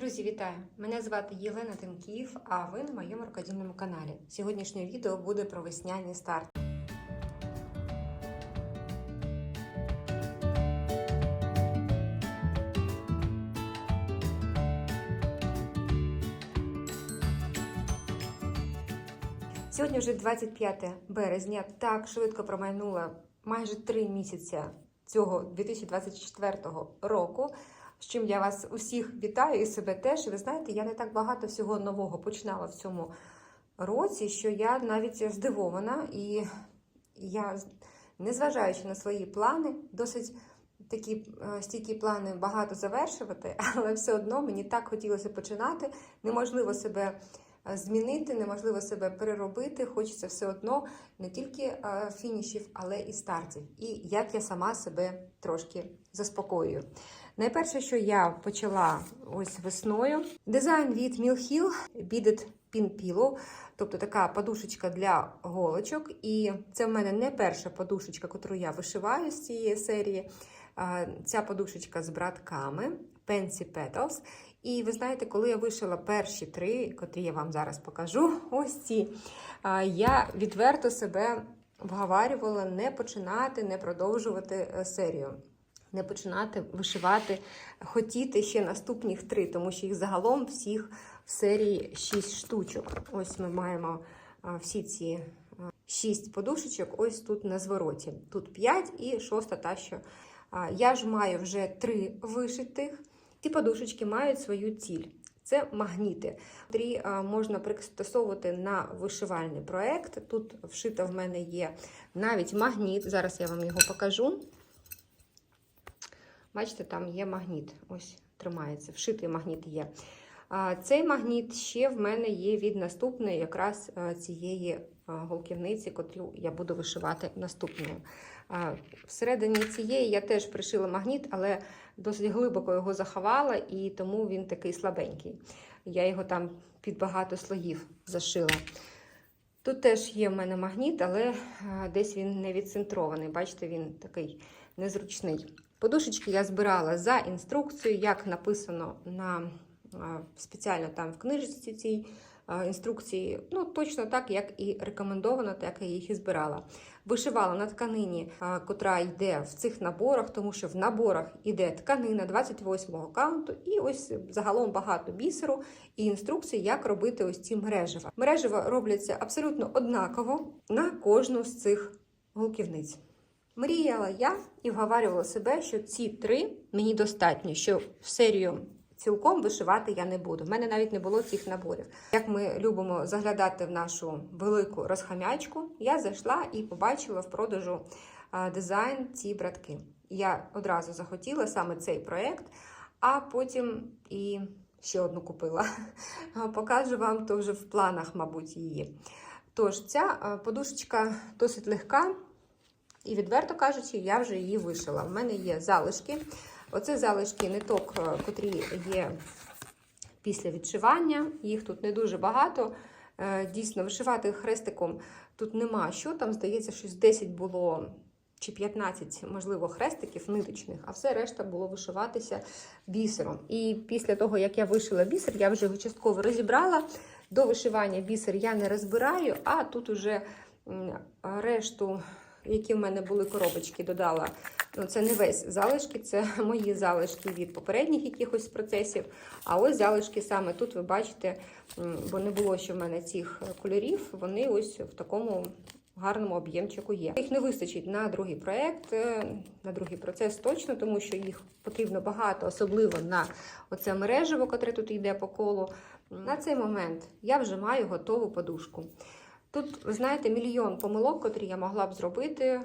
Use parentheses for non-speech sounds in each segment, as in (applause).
Друзі, вітаю! Мене звати Єлена Тимків, а ви на моєму рукодільному каналі. Сьогоднішнє відео буде про весняні старти. Сьогодні вже 25 березня. Так швидко промайнуло майже три місяці цього 2024 року. З чим я вас усіх вітаю і себе теж. Ви знаєте, я не так багато всього нового починала в цьому році, що я навіть здивована, і я, незважаючи на свої плани, досить такі е, стійкі плани багато завершувати, (laughs) але все одно мені так хотілося починати. Неможливо себе змінити, неможливо себе переробити. Хочеться все одно не тільки е, фінішів, але і стартів. І як я сама себе трошки заспокоюю. Найперше, що я почала ось весною, дизайн від Hill Beaded Pin Pillow, тобто така подушечка для голочок. І це в мене не перша подушечка, яку я вишиваю з цієї серії. Ця подушечка з братками Pensy Petals. І ви знаєте, коли я вишила перші три, котрі я вам зараз покажу, (laughs) ось ці, я відверто себе вговарювала не починати, не продовжувати е, серію не починати вишивати, хотіти ще наступних три, тому що їх загалом всіх в серії 6 штучок. Ось ми маємо всі ці 6 подушечок, ось тут на звороті. Тут 5 і шоста та що. Я ж маю вже 3 вишитих. Ці подушечки мають свою ціль. Це магніти, які можна пристосовувати на вишивальний проект. Тут вшита в мене є навіть магніт. Зараз я вам його покажу. Бачите, там є магніт. Ось тримається, вшитий магніт є. Цей магніт ще в мене є від наступної якраз цієї голківниці, котру я буду вишивати наступною. Всередині цієї я теж пришила магніт, але досить глибоко його заховала, і тому він такий слабенький. Я його там під багато слоїв зашила. Тут теж є в мене магніт, але десь він не відцентрований. Бачите, він такий незручний. Подушечки я збирала за інструкцією, як написано на спеціально там в книжці цій інструкції. Ну, точно так, як і рекомендовано, так я їх і збирала. Вишивала на тканині, котра йде в цих наборах, тому що в наборах йде тканина 28-го каунту, і ось загалом багато бісеру і інструкції, як робити ось ці мережева. Мережева робляться абсолютно однаково на кожну з цих голківниць. Мріяла я і вговарювала себе, що ці три мені достатньо, що в серію цілком вишивати я не буду. В мене навіть не було цих наборів. Як ми любимо заглядати в нашу велику розхамячку, я зайшла і побачила в продажу дизайн ці братки. Я одразу захотіла саме цей проєкт, а потім і ще одну купила. (laughs) Покажу вам то вже в планах, мабуть, її. Тож, ця подушечка досить легка. І, відверто кажучи, я вже її вишила. У мене є залишки. Оце залишки ниток, котрі є після відшивання. Їх тут не дуже багато. Дійсно, вишивати хрестиком тут нема що. Там, здається, щось 10 було чи 15, можливо, хрестиків ниточних, а все решта було вишиватися бісером. І після того, як я вишила бісер, я вже його частково розібрала. До вишивання бісер я не розбираю, а тут уже решту які в мене були коробочки, додала. Ну, Це не весь залишки, це (laughs) мої залишки від попередніх якихось процесів. А ось залишки саме тут ви бачите, бо не було ще в мене цих кольорів, вони ось в такому гарному об'ємчику є. Їх не вистачить на другий проєкт, е, на другий процес точно, тому що їх потрібно багато, особливо на оце мережево, котре тут йде по колу. На цей момент я вже маю готову подушку. Тут, ви знаєте, мільйон помилок, котрі я могла б зробити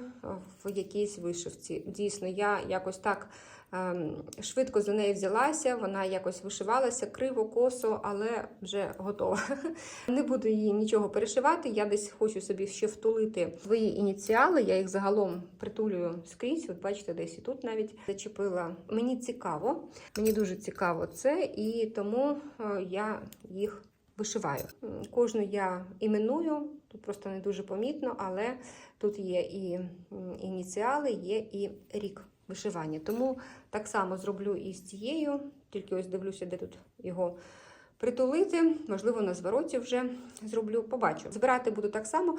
в якійсь вишивці. Дійсно, я якось так ем, швидко за неї взялася, вона якось вишивалася криво, косо, але вже готова. (laughs) Не буду її нічого перешивати. Я десь хочу собі ще втулити свої ініціали. Я їх загалом притулюю скрізь. От бачите, десь і тут навіть зачепила. Мені цікаво, мені дуже цікаво це, і тому е, я їх вишиваю. Кожну я іменую, тут просто не дуже помітно, але тут є і ініціали, є і рік вишивання. Тому так само зроблю і з цією Тільки ось дивлюся, де тут його притулити. Можливо, на звороті вже зроблю, побачу. Збирати буду так само.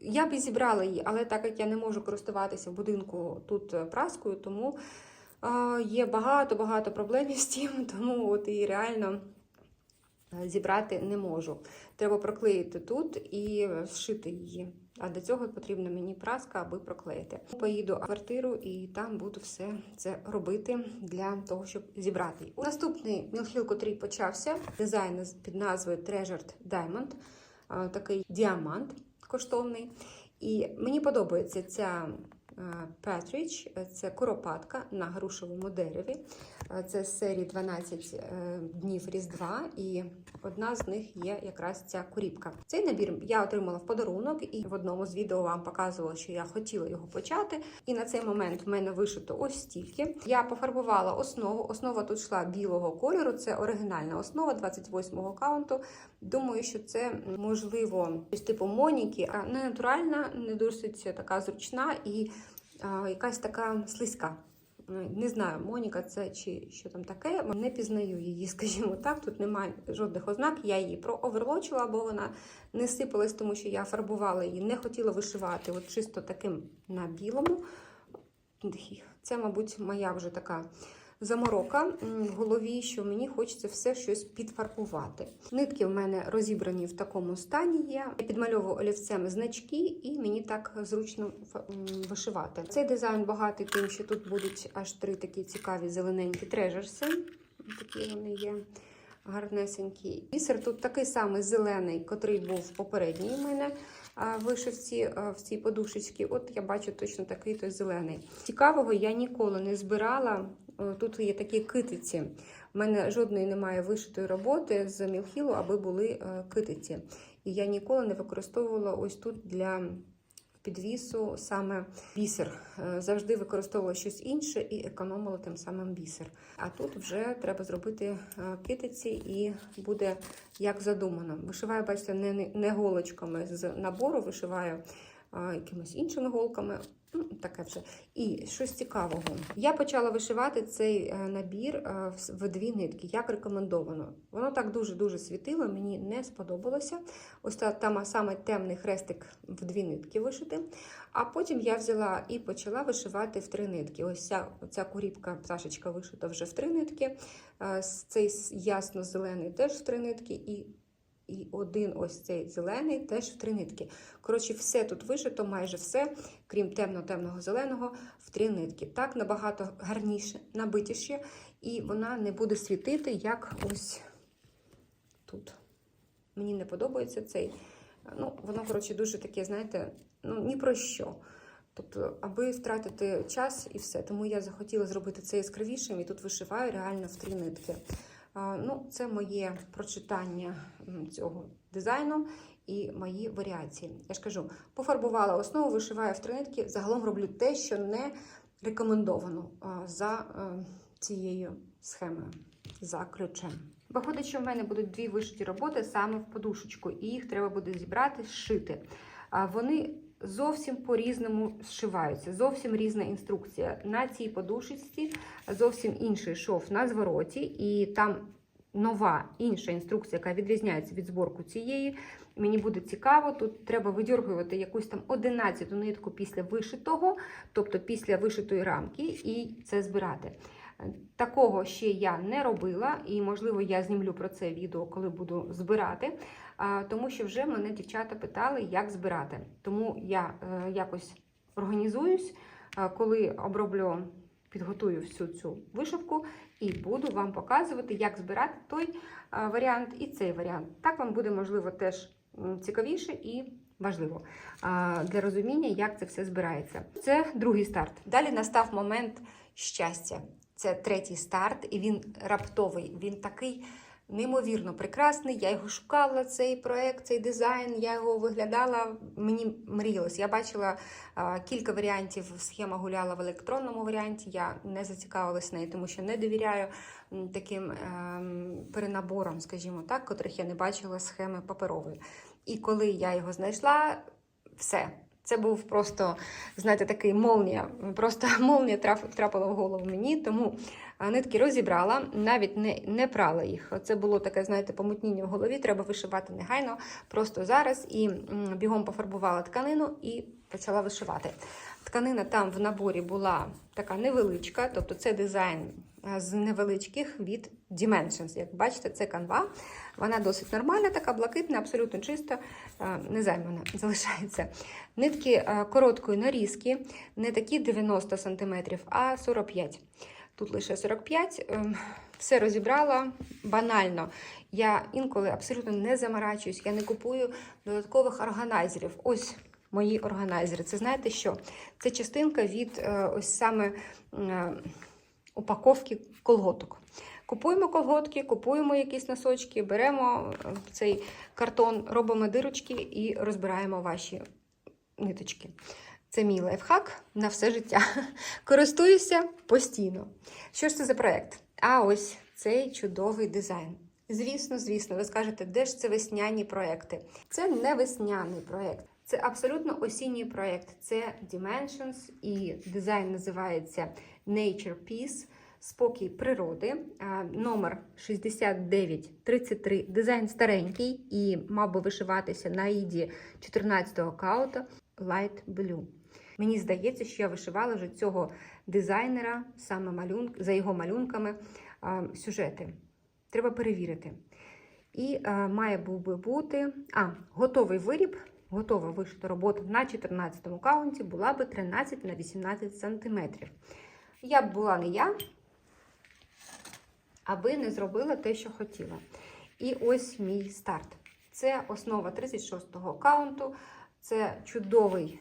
Я б зібрала її, але так як я не можу користуватися в будинку тут е, праскою, тому е, є багато-багато проблем з тим, (laughs) тому от і реально зібрати не можу. Треба проклеїти тут і зшити її. А для цього потрібна мені праска, аби проклеїти. Поїду в квартиру і там буду все це робити для того, щоб зібрати. Наступний мілхіл, котрий почався, дизайн під назвою Treasured Diamond, такий діамант коштовний. І мені подобається ця Петріч, це коропатка на грушевому дереві. Це з серії 12 е, днів Різдва, і одна з них є якраз ця коріпка. Цей набір я отримала в подарунок, і в одному з відео вам показувала, що я хотіла його почати. І на цей момент в мене вишито ось стільки. Я пофарбувала основу. Основа тут йшла білого кольору. Це оригінальна основа 28-го каунту. Думаю, що це можливо щось типу Моніки, а не натуральна, не досить така зручна і якась така слизька. Не знаю, Моніка це чи що там таке. Не пізнаю її, (laughs) скажімо так. Тут немає жодних ознак. Я її прооверлочила, бо вона не сипалась, тому що я фарбувала її, не хотіла вишивати. От чисто таким на білому. Це, мабуть, моя вже така заморока в голові, що мені хочеться все щось підфарбувати. Нитки в мене розібрані в такому стані є. Я підмальовую олівцем значки, і мені так зручно вишивати. Цей дизайн багатий тим, що тут будуть аж три такі цікаві зелененькі трежерси. Такі вони є. Гарнесенькі. Бісер тут такий самий зелений, котрий був попередній у мене вишивці в цій подушечці. От я бачу точно такий той зелений. Цікавого я ніколи не збирала. Е, Тут є такі китиці. У мене жодної немає вишитої роботи з мілхілу, аби були е, китиці. І я ніколи не використовувала ось тут для підвісу саме бісер. Е, Завжди використовувала щось інше і економила тим самим бісер. А тут вже треба зробити китиці і буде як задумано. Вишиваю, бачите, не, голочками з набору, вишиваю якимись іншими голками. Ну, таке вже. І щось цікавого. Я почала вишивати цей е, набір е, в дві нитки, як рекомендовано. Воно так дуже-дуже світило, мені не сподобалося. Ось там саме темний хрестик в дві нитки вишити. А потім я взяла і почала вишивати в три нитки. Ось ця, ця куріпка, пташечка вишита вже в три нитки. Е, Цей ясно-зелений теж в три нитки. І і один ось цей зелений теж в три нитки. Коротше, все тут вишито, майже все, крім темно-темного зеленого, в три нитки. Так набагато гарніше, набитіше, і вона не буде світити, як ось тут. Мені не подобається цей. Ну, воно, коротше, дуже таке, знаєте, ну ні про що. Тобто, аби втратити час і все. Тому я захотіла зробити це яскравішим і тут вишиваю реально в три нитки. Ну, це моє прочитання цього дизайну і мої варіації. Я ж кажу, пофарбувала основу, вишиваю в три нитки. Загалом роблю те, що не рекомендовано за е, цією схемою, за ключем. Виходить, що в мене будуть дві вишиті роботи саме в подушечку, і їх треба буде зібрати, зшити. Вони зовсім по-різному зшиваються, зовсім різна інструкція. На цій подушечці зовсім інший шов на звороті, і там нова інша інструкція, яка відрізняється від зборку цієї. Мені буде цікаво, тут треба видергувати якусь там 11 нитку після вишитого, тобто після вишитої рамки, і це збирати. Такого ще я не робила, і, можливо, я знімлю про це відео, коли буду збирати, тому що вже мене дівчата питали, як збирати. Тому я е, якось організуюсь, е, коли оброблю, підготую всю цю вишивку і буду вам показувати, як збирати той е, варіант і цей варіант. Так вам буде, можливо, теж цікавіше і важливо для розуміння, як це все збирається. Це другий старт. Далі настав момент щастя. Це третій старт, і він раптовий. Він такий неймовірно прекрасний. Я його шукала, цей проект, цей дизайн. Я його виглядала, мені мріялось. Я бачила а, кілька варіантів. Схема гуляла в електронному варіанті. Я не зацікавилась нею, тому що не довіряю таким ем, перенаборам, скажімо так, котрих я не бачила схеми паперової. І коли я його знайшла, все. Це був просто, знаєте, такий молнія. Просто (laughs) молнія трап- трапила в голову мені, тому нитки розібрала, навіть не, не прала їх. Це було таке, знаєте, помутніння в голові. Треба вишивати негайно, просто зараз. І бігом пофарбувала тканину і почала вишивати. Тканина там в наборі була така невеличка, тобто це дизайн з невеличких від Dimensions. Як бачите, це канва. Вона досить нормальна, така блакитна, абсолютно чиста, незаймана (laughs) залишається. Нитки короткої нарізки, не такі 90 см, а 45 Тут лише 45 Ем, Все розібрала банально. Я інколи абсолютно не заморачуюсь, я не купую додаткових органайзерів. Ось мої органайзери. Це знаєте що? Це частинка від е, ось саме е, упаковки колготок. Купуємо колготки, купуємо якісь носочки, беремо е, цей картон, робимо дирочки і розбираємо ваші ниточки. Це мій лайфхак на все життя. (laughs) Користуюся постійно. Що ж це за проєкт? А ось цей чудовий дизайн. Звісно, звісно, ви скажете, де ж це весняні проекти? Це не весняний проєкт. Це абсолютно осінній проєкт. Це Dimensions і дизайн називається Nature Peace. Спокій природи, номер 6933. Дизайн старенький і мав би вишиватися на іді 14-го каута Light Blue. Мені здається, що я вишивала вже цього дизайнера саме малюнк, за його малюнками сюжети. Треба перевірити. І має був би бути а, готовий виріб, готова вишита робота на 14-му каунті була би 13 на 18 сантиметрів. Я б була не я, аби не зробила те, що хотіла. І ось мій старт. Це основа 36-го каунту. Це чудовий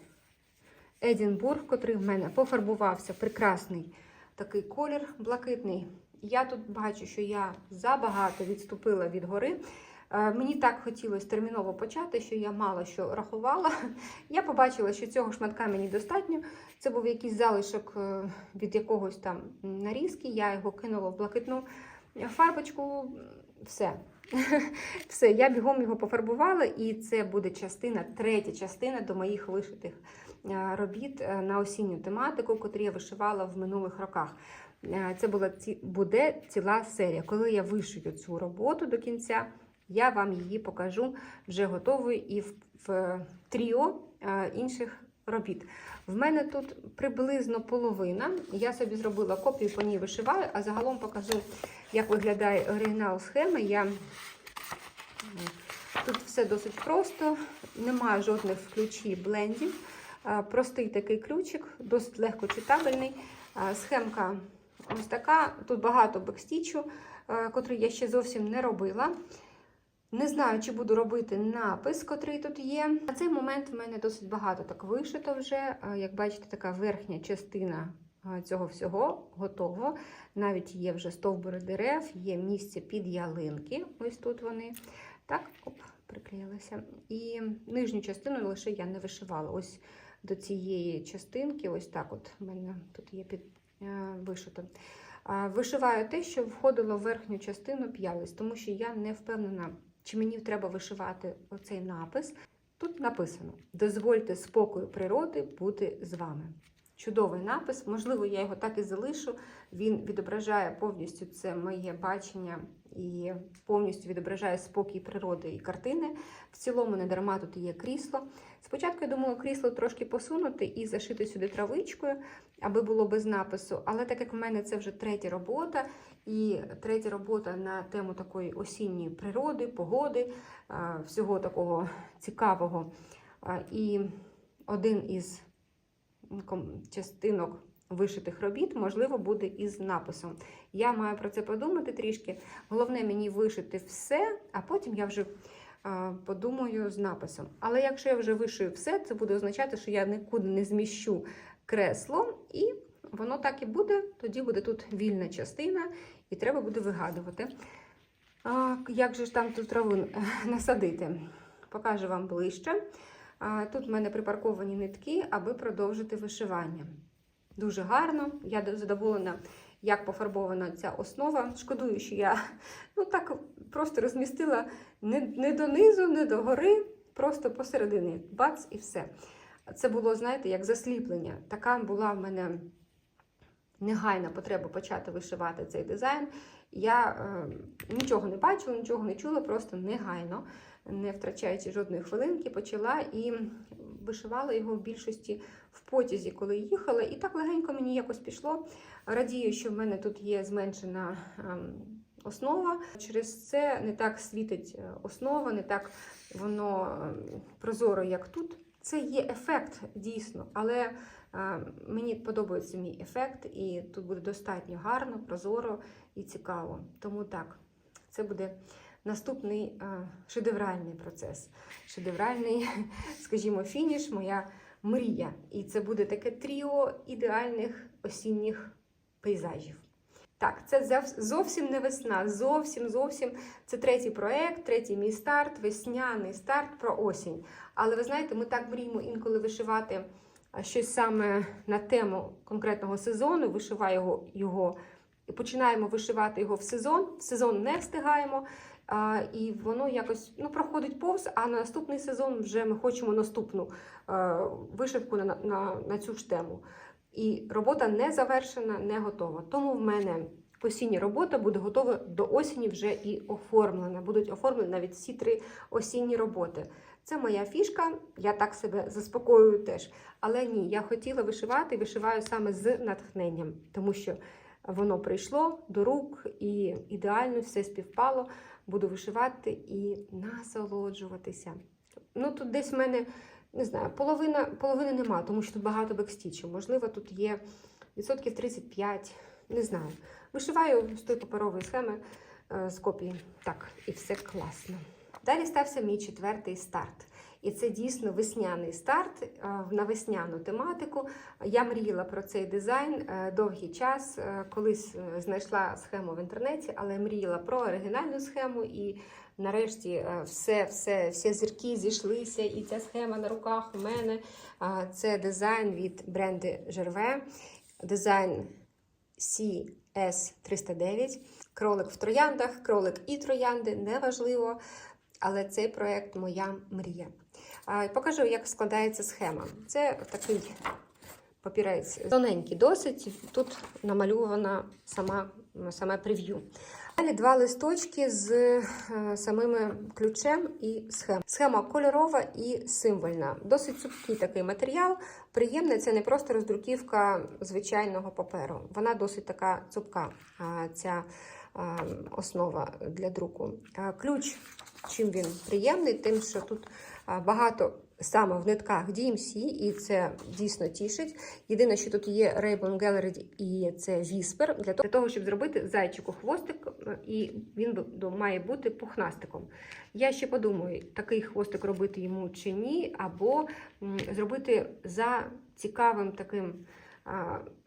Едінбург, котрий в мене пофарбувався. Прекрасний такий колір блакитний. Я тут бачу, що я забагато відступила від гори. Е, Мені так хотілося терміново почати, що я мало що рахувала. (laughs) Я побачила, що цього шматка мені достатньо. Це був якийсь залишок е, від якогось там нарізки. Я його кинула в блакитну фарбочку. Все. (laughs) Все, я бігом його пофарбувала, і це буде частина, третя частина до моїх вишитих е, робіт на осінню тематику, котрі я вишивала в минулих роках. Це була буде ціла серія. Коли я вишию цю роботу до кінця, я вам її покажу вже готовою і в, в тріо е, інших робіт. В мене тут приблизно половина. Я собі зробила копію, по ній вишиваю, а загалом покажу, як виглядає оригінал схеми. Я... Тут все досить просто, немає жодних ключів блендів. Простий такий ключик, досить легко читабельний. Схемка ось така. Тут багато бекстічу, котрий я ще зовсім не робила. Не знаю, чи буду робити напис, котрий тут є. На цей момент в мене досить багато так вишито вже. Як бачите, така верхня частина цього всього готово. Навіть є вже стовбури дерев, є місце під ялинки. Ось тут вони. Так, оп, приклеїлася. І нижню частину лише я не вишивала. Ось до цієї частинки, ось так от в мене тут є під е, вишито. Вишиваю те, що входило в верхню частину п'ялиць, тому що я не впевнена, чи мені треба вишивати оцей напис. Тут написано: дозвольте спокою природи бути з вами. Чудовий напис, можливо, я його так і залишу. Він відображає повністю це моє бачення і повністю відображає спокій природи і картини. В цілому, не дарма тут є крісло. Спочатку я думала крісло трошки посунути і зашити сюди травичкою, аби було без напису. Але так як в мене це вже третя робота, і третя робота на тему такої осінньої природи, погоди, всього такого цікавого. І один із частинок вишитих робіт, можливо, буде із написом. Я маю про це подумати трішки. Головне мені вишити все, а потім я вже подумаю з написом. Але якщо я вже вишию все, це буде означати, що я нікуди не зміщу кресло, і воно так і буде. Тоді буде тут вільна частина, і треба буде вигадувати. Як же ж там ту траву е, насадити? Покажу вам ближче. Тут в мене припарковані нитки, аби продовжити вишивання. Дуже гарно. Я задоволена, як пофарбована ця основа. Шкодую, що я ну, так просто розмістила не, не донизу, не до гори, просто посередині. Бац і все. Це було, знаєте, як засліплення. Така була в мене негайна потреба почати вишивати цей дизайн. Я е, нічого не бачила, нічого не чула, просто негайно, не втрачаючи жодної хвилинки, почала і вишивала його в більшості в потязі, коли їхала. І так легенько мені якось пішло. Радію, що в мене тут є зменшена. ем, Основа через це не так світить е, основа, не так воно ем, прозоро, як тут. Це є ефект дійсно, але е, мені подобається мій ефект, і тут буде достатньо гарно, прозоро і цікаво. Тому так, це буде наступний шедевральний процес. Шедевральний, (laughs) скажімо, фініш, моя мрія. І це буде таке тріо ідеальних осінніх пейзажів. Так, це зовсім не весна, зовсім зовсім це третій проект, третій мій старт, весняний старт про осінь. Але ви знаєте, ми так мріємо інколи вишивати щось саме на тему конкретного сезону, вишиваємо його і починаємо вишивати його в сезон. В сезон не встигаємо, а, і воно якось ну, проходить повз, а на наступний сезон вже ми хочемо наступну е, вишивку на, на, на цю ж тему. І робота не завершена, не готова. Тому в мене осіння робота буде готова до осені вже і оформлена. Будуть оформлені навіть всі три осінні роботи. Це моя фішка, я так себе заспокоюю теж. Але ні, я хотіла вишивати вишиваю саме з натхненням, тому що воно прийшло до рук і ідеально все співпало. Буду вишивати і насолоджуватися. Ну тут десь в мене не знаю, половина, половини нема, тому що тут багато бекстічу. Можливо, тут є відсотків 35, не знаю. Вишиваю з тої паперової схеми е, з копії. Так, і все класно. Далі стався мій четвертий старт. І це дійсно весняний старт на весняну тематику. Я мріяла про цей дизайн е, довгий час. Е, Колись е, знайшла схему в інтернеті, але мріяла про оригінальну схему і Нарешті все, все, всі зірки зійшлися, і ця схема на руках у мене. Це дизайн від бренду Жерве, дизайн CS309. Кролик в трояндах, кролик і троянди, неважливо. Але цей проєкт моя мрія. Покажу, як складається схема. Це такий папірець тоненький досить. Тут намальована сама, саме прев'ю. Далі два листочки з е, самими ключем і схем. Схема кольорова і символьна. Досить цупкий такий матеріал. Приємний, це не просто роздруківка звичайного паперу. Вона досить така цупка, ця а, основа для друку. А, Ключ, чим він приємний, тим, що тут багато саме в нитках DMC, і це дійсно тішить. Єдине, що тут є Rainbow Gallery і це Whisper, для того, щоб зробити зайчику хвостик, е, і він має бути пухнастиком. Я ще подумаю, такий хвостик робити йому чи ні, або зробити за цікавим таким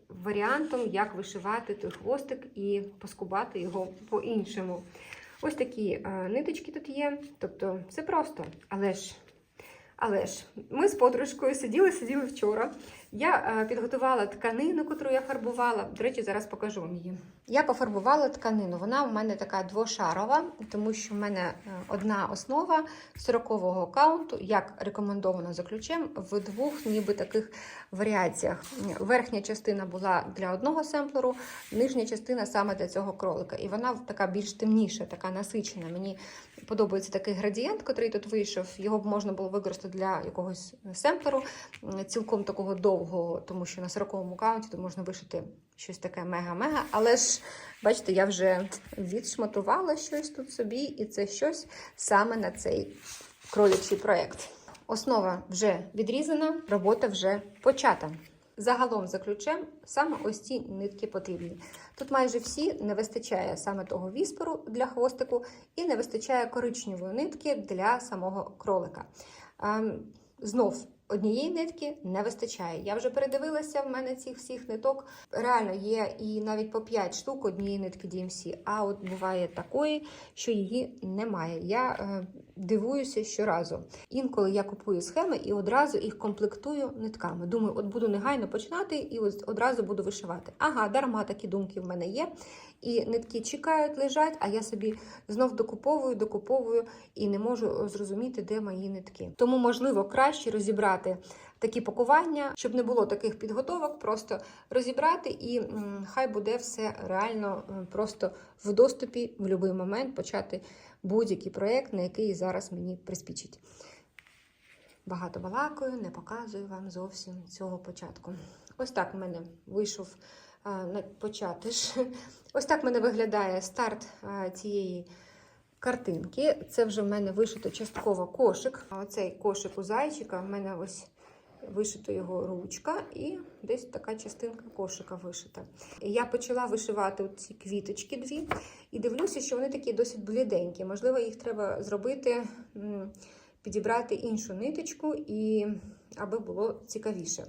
варіантом, як вишивати той хвостик і поскубати його по-іншому. Ось такі а, ниточки тут є. Тобто все просто, але ж. Але ж ми з подружкою сиділи, сиділи вчора. Я е, підготувала тканину, яку я фарбувала. До речі, зараз покажу вам її. Я пофарбувала тканину. Вона у мене така двошарова, тому що в мене е, одна основа 40-го каунту, як рекомендовано за ключем, в двох ніби таких варіаціях. Верхня частина була для одного семплеру, нижня частина саме для цього кролика. І вона така більш темніша, така насичена. Мені подобається такий градієнт, який тут вийшов. Його б можна було використати для якогось семплеру, цілком такого довгого, тому що на 40-му каунті тут можна вишити щось таке мега-мега. Але ж, бачите, я вже відшматувала щось тут собі, і це щось саме на цей кролячий проєкт. Основа вже відрізана, робота вже почата. Загалом за ключем саме ось ці нитки потрібні. Тут майже всі не вистачає саме того віспору для хвостику і не вистачає коричневої нитки для самого кролика. Ем, знов однієї нитки не вистачає. Я вже передивилася в мене цих всіх ниток. Реально є і навіть по 5 штук однієї нитки DMC, а от буває такої, що її немає. Я е, дивуюся щоразу. Інколи я купую схеми і одразу їх комплектую нитками. Думаю, от буду негайно починати і одразу буду вишивати. Ага, дарма такі думки в мене є. І нитки чекають, лежать, а я собі знов докуповую, докуповую і не можу зрозуміти, де мої нитки. Тому, можливо, краще розібрати розібрати такі пакування, щоб не було таких підготовок, просто розібрати і хай буде все реально просто в доступі в будь-який момент почати будь-який проєкт, на який зараз мені приспічить. Багато балакаю, не показую вам зовсім цього початку. Ось так в мене вийшов початиш. (laughs) Ось так в мене виглядає старт цієї картинки. Це вже в мене вишито частково кошик. Оцей кошик у зайчика. В мене ось вишито його ручка, і десь така частинка кошика вишита. Я почала вишивати ці квіточки дві, і дивлюся, що вони такі досить бліденькі. Можливо, їх треба зробити, підібрати іншу ниточку, і аби було цікавіше.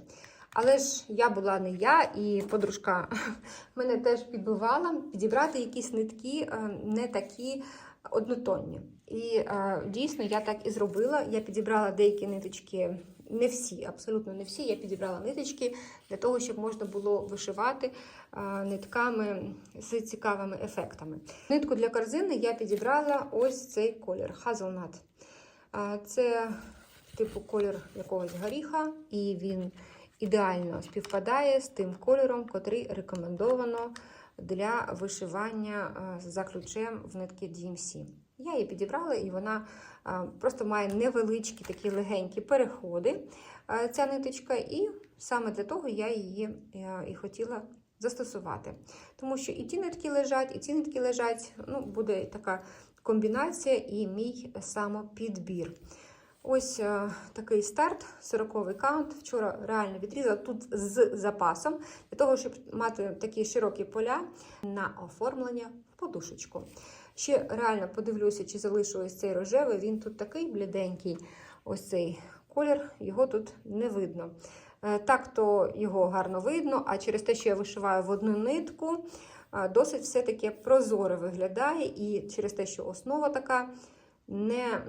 Але ж я була не я, і подружка (laughs) мене теж підбивала підібрати якісь нитки е, не такі однотонні. І е, дійсно я так і зробила. Я підібрала деякі ниточки, не всі, абсолютно не всі. Я підібрала ниточки для того, щоб можна було вишивати е, нитками з цікавими ефектами. Нитку для корзини я підібрала ось цей колір Hazelnut. Е, Це типу колір якогось горіха, і він ідеально співпадає з тим кольором, котрий рекомендовано для вишивання е, за ключем в нитки DMC. Я її підібрала, і вона е, просто має невеличкі такі легенькі переходи, е, ця ниточка, і саме для того я її і хотіла застосувати. Тому що і ті нитки лежать, і ці нитки лежать. Ну, буде така комбінація і мій самопідбір. Ось е, такий старт, 40-й каунт. Вчора реально відрізала тут з запасом, для того, щоб мати такі широкі поля на оформлення в подушечку. Ще реально подивлюся, чи залишилось цей рожевий. Він тут такий бліденький, ось цей колір, його тут не видно. Е, Так то його гарно видно, а через те, що я вишиваю в одну нитку, е, досить все-таки прозоре виглядає, і через те, що основа така не.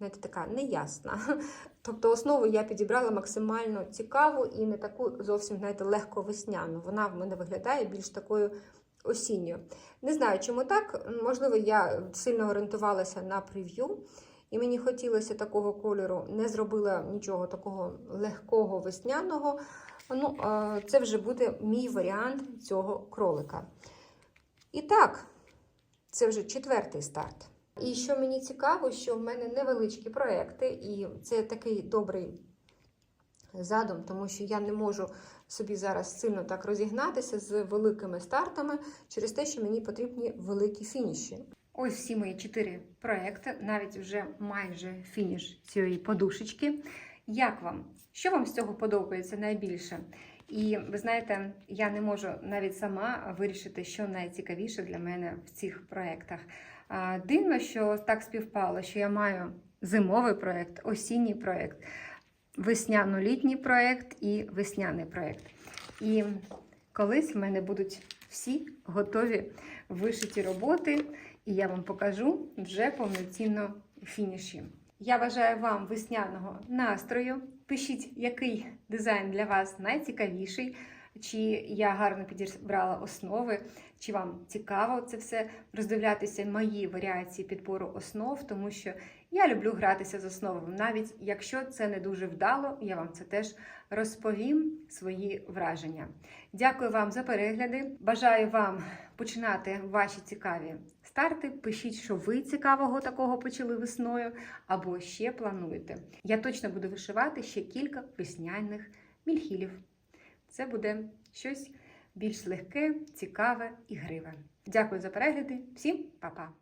Знаєте, така неясна. (laughs) Тобто основу я підібрала максимально цікаву і не таку зовсім знаєте, легко весняну. Вона в мене виглядає більш такою осінньою. Не знаю, чому так. Можливо, я сильно орієнтувалася на прев'ю, і мені хотілося такого кольору, не зробила нічого такого легкого весняного. Ну, це вже буде мій варіант цього кролика. І так, це вже четвертий старт. І що мені цікаво, що в мене невеличкі проекти, і це такий добрий задум, тому що я не можу собі зараз сильно так розігнатися з великими стартами через те, що мені потрібні великі фініші. Ось всі мої чотири проекти, навіть вже майже фініш цієї подушечки. Як вам? Що вам з цього подобається найбільше? І ви знаєте, я не можу навіть сама вирішити, що найцікавіше для мене в цих проєктах. Дивно, що так співпало, що я маю зимовий проєкт, осінній проєкт, весняно-літній проєкт і весняний проєкт. І колись в мене будуть всі готові вишиті роботи, і я вам покажу вже повноцінно фініші. Я бажаю вам весняного настрою. Пишіть, який дизайн для вас найцікавіший, чи я гарно підібрала основи, чи вам цікаво це все роздивлятися мої варіації підбору основ, тому що я люблю гратися з основами. Навіть якщо це не дуже вдало, я вам це теж розповім свої враження. Дякую вам за перегляди. Бажаю вам починати ваші цікаві старти. Пишіть, що ви цікавого такого почали весною або ще плануєте. Я точно буду вишивати ще кілька весняних мільхілів. Це буде щось більш легке, цікаве і гриве. Дякую за перегляди. Всім па-па!